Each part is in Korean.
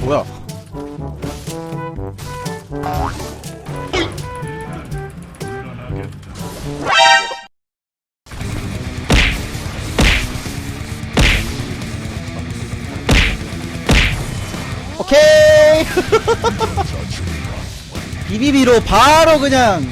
뭐야? 오케이! 비비비로 바로 그냥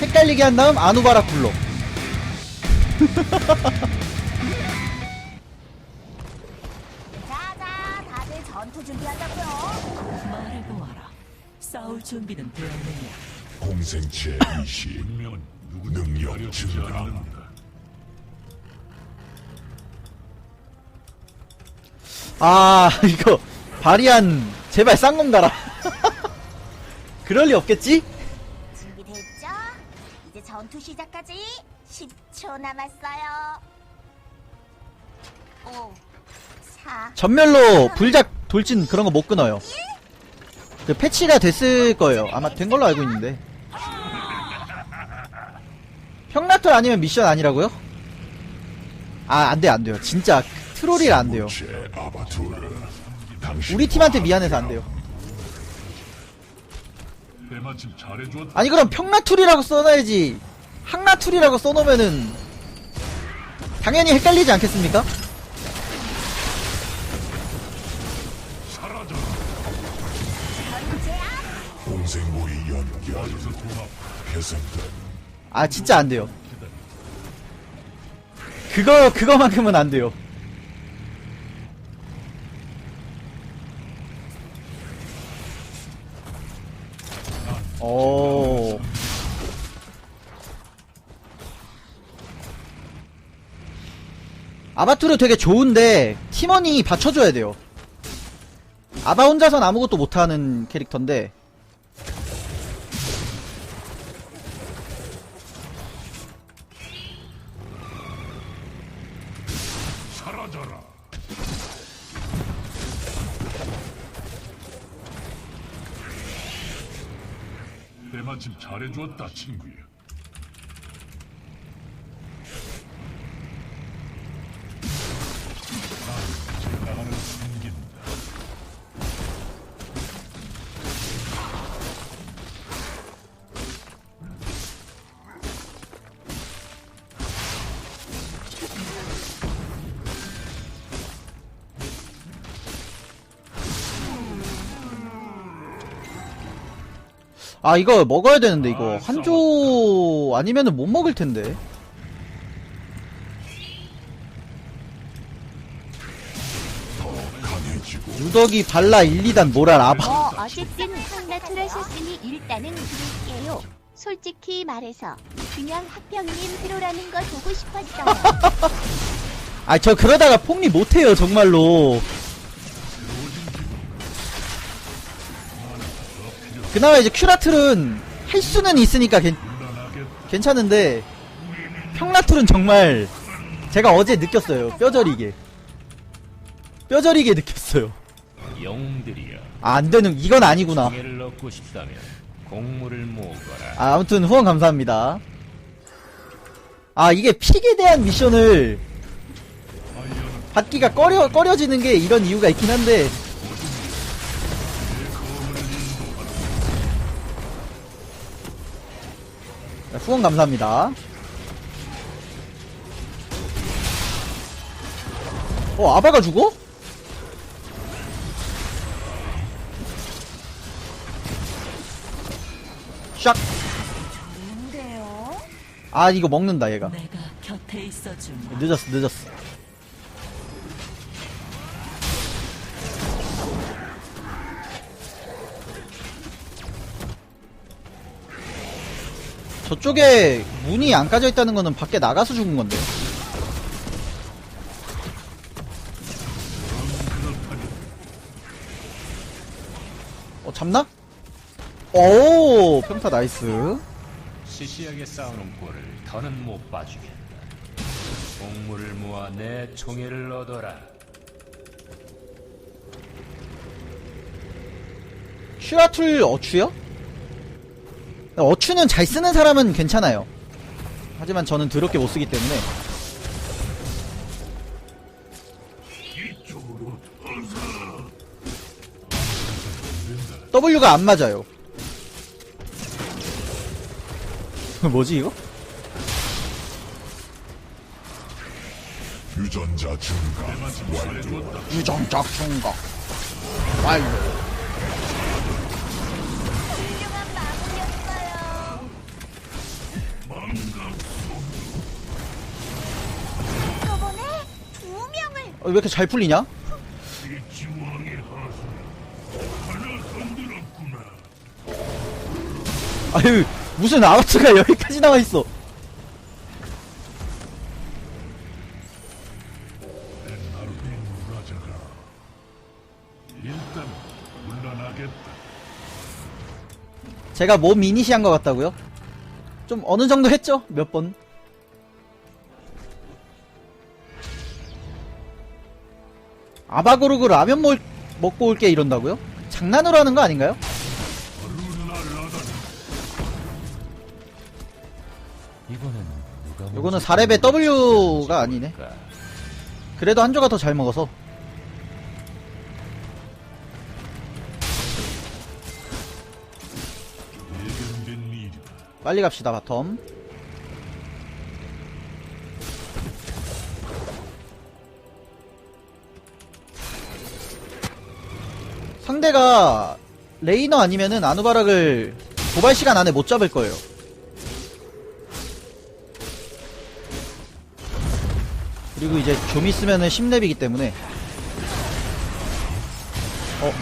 헷갈리게 한 다음 아누바라 굴로. 전투 준비한다고요. 말해보아라. 싸울 준비는 되었느냐? 공생체 이식 능력 증가 아, 이거, 바리안, 제발 쌍검 가라. 그럴 리 없겠지? 준비됐죠? 이제 전투 시작까지 10초 남았어요. 5, 4, 전멸로 불작 돌진 그런 거 못 끊어요. 그 패치가 됐을 거예요. 아마 된 걸로 알고 있는데. 평라톨 아니면 미션 아니라고요? 아, 안 돼요, 안 돼요. 진짜 트롤이라 안 돼요. 우리 팀한테 미안해서 안 돼요. 아니, 그럼 평라툴이라고 써놔야지. 항라툴이라고 써놓으면은, 당연히 헷갈리지 않겠습니까? 아, 진짜 안 돼요. 그거, 그거만큼은 안 돼요. 오. 아바투르 되게 좋은데 팀원이 받쳐줘야 돼요. 아바 혼자선 아무것도 못하는 캐릭터인데 사라져라. 때마침 잘해주었다, 친구야. 아 이거 먹어야 되는데 이거. 한조 아니면은 못 먹을 텐데. 누더기 발라 1, 2단 모랄 아바. 뭐 어쨌든 한나트라셨으니 일단은 드릴게요. 솔직히 말해서 그냥 학병님 히로라는 거 보고 싶었어요. 아 저 그러다가 폭리 못해요 정말로 그나마 이제 큐라틀은 할 수는 있으니까 괜, 괜찮은데 평라툴은 정말 제가 어제 느꼈어요. 뼈저리게. 뼈저리게 느꼈어요. 영웅들이여. 아 안되는 이건 아니구나. 얻고 싶다면 공물을 모으거라. 아, 아무튼 후원 감사합니다. 아, 이게 픽에 대한 미션을 받기가 꺼려, 꺼려지는 게 이런 이유가 있긴 한데. 후원 감사합니다. 어, 아바가 죽어? 샥! 뭔데요? 아, 이거 먹는다, 얘가. 내가 곁에 있어주마. 늦었어, 늦었어. 저쪽에 문이 안 까져 있다는 거는 밖에 나가서 죽은 건데. 어, 잡나? 오, 평타 나이스. 시시하게 싸우는 꼴을 더는 못 봐주겠다 공물을 모아 내 총애를 얻어라 슈라툴 어추요? 어추는 잘 쓰는 사람은 괜찮아요. 하지만 저는 더럽게 못 쓰기 때문에. W가 안 맞아요. 뭐지 이거? 유전자 완료. 유전적 충격. 완료. 어, 왜 이렇게 잘 풀리냐? 아유 무슨 아우트가 여기까지 나와 있어. 무라자가 일단 물러나겠다. 제가 몸 이니시한 것 같다고요? 좀 어느 정도 했죠? 몇 번? 아바고르고 라면 먹, 먹고 올게 이런다고요? 장난으로 하는 거 아닌가요? 누가 요거는 먼저 4렙의 W가 아니네. 그래도 한조가 더 잘 먹어서. 빨리 갑시다 바텀 상대가 레이너 아니면은 아누바락을 도발 시간 안에 못 잡을 거예요. 그리고 이제 좀 있으면은 10렙이기 때문에. 어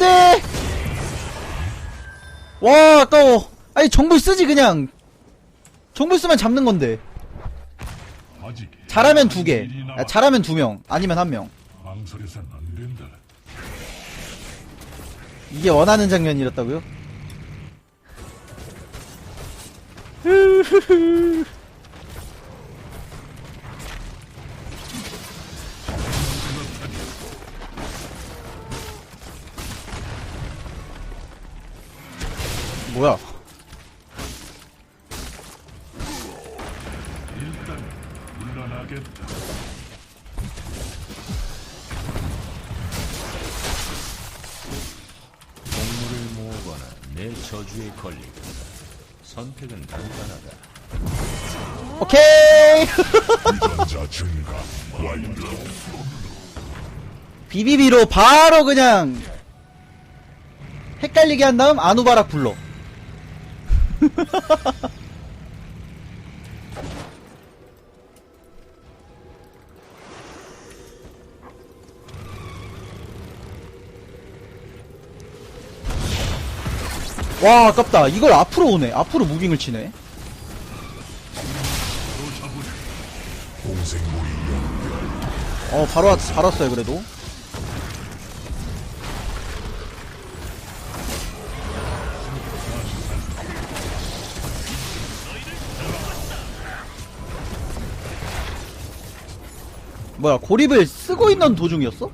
안돼! 와 아까워 아니 정글 쓰지 그냥 정글 쓰면 잡는 건데 잘하면 두 개, 일이 남았- 아, 잘하면 두 명, 아니면 한 명. 망설여선 안 된다. 이게 원하는 장면이었다고요? 내 저주에 걸리거나 선택은 간단하다. 오케이! 비비비로 바로 그냥 헷갈리게 한 다음 아누바락 불러. 와 아깝다 이걸 앞으로 오네 앞으로 무빙을 치네. 어 바로 왔, 바로 왔어요 그래도 뭐야 고립을 쓰고 있는 도중이었어?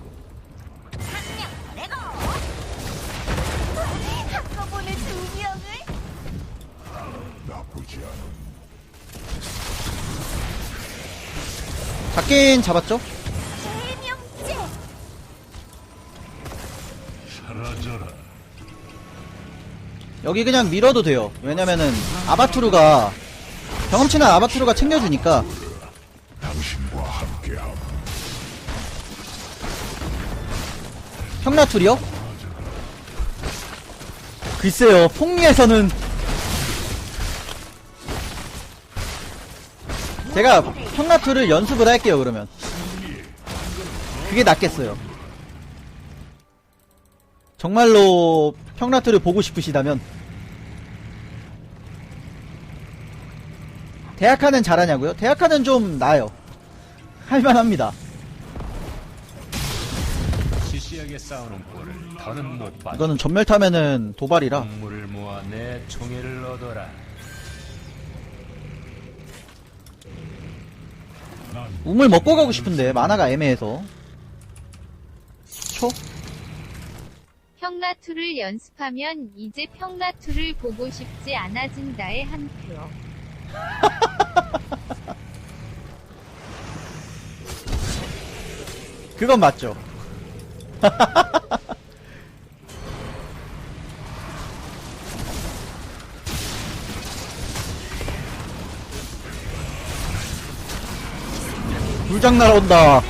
잡긴 잡았죠? 여기 그냥 밀어도 돼요 왜냐면은 아바투르가 경험치는 아바투르가 챙겨주니까. 평라툴이요? 글쎄요 폭리에서는 제가 평라툴을 연습을 할게요 그러면. 그게 낫겠어요. 정말로 평라툴을 보고 싶으시다면. 대학하는 잘하냐고요? 대학하는 좀 나아요. 할만합니다. 이거는 전멸 타면은 도발이라 동물을 모아 모아 내 총애를 얻어라. 난 우물 먹고 가고 싶은데 만화가 애매해서 초? 평라투를 연습하면 이제 평라투를 보고 싶지 않아진다의 한 표. 그건 맞죠 불장 날아온다.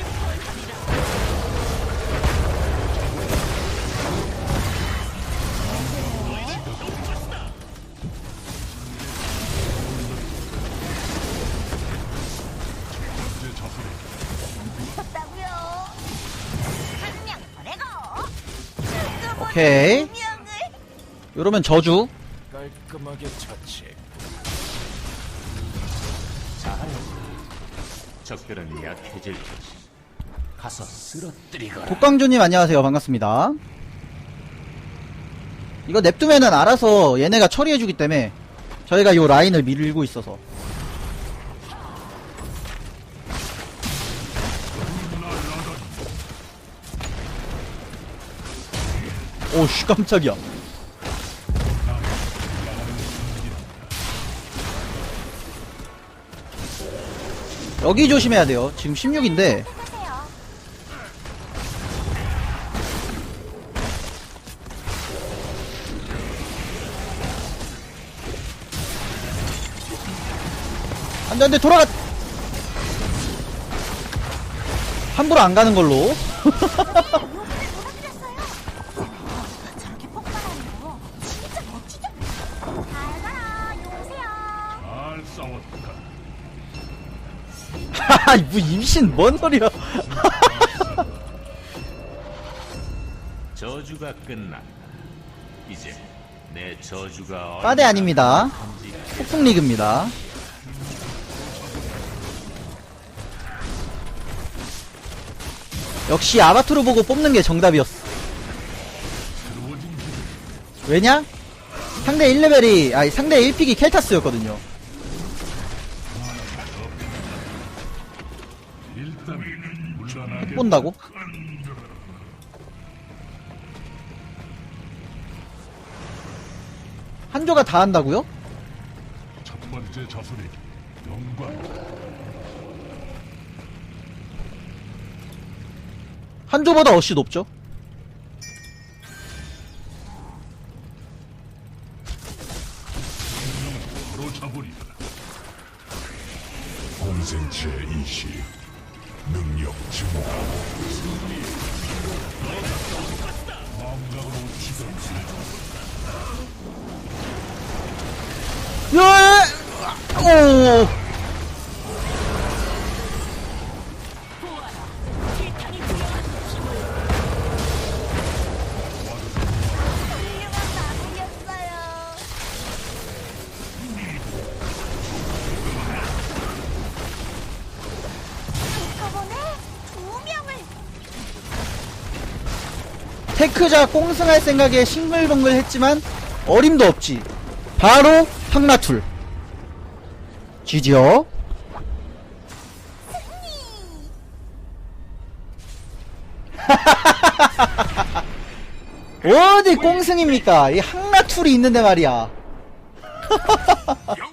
오케이 이러면 저주 깔끔하게 처치. 잘하여. 적들은 약해질 것이. 가서 쓰러뜨리거라. 독강조님 안녕하세요 반갑습니다 이거 냅두면은 알아서 얘네가 처리해주기 때문에 저희가 요 라인을 밀고 있어서 오씨 깜짝이야 여기 조심해야 돼요. 지금 16인데. 하세요. 안돼 안 돼 돌아가. 함부로 안 가는 걸로 하하 뭐 임신 뭔 소리야? 저주가 끝났다. 이제 내 저주가 빠데 아닙니다. 폭풍 리그입니다. 역시 아바투르 보고 뽑는 게 정답이었어. 왜냐? 상대 1레벨이 아니 상대 1픽이 켈타스였거든요 본다고? 한조가 다 한다고요? 첫 번째 자수리 영광. 한조보다 어시 높죠? 바로 잡으리라. 공생체 이시 능력 증가 마음각으로 지금 예! 오! 테크자 꽁승할 생각에 싱글벙글 했지만 어림도 없지. 바로 황나툴. 지지요 어디 꽁승입니까? 이 황나툴이 있는데 말이야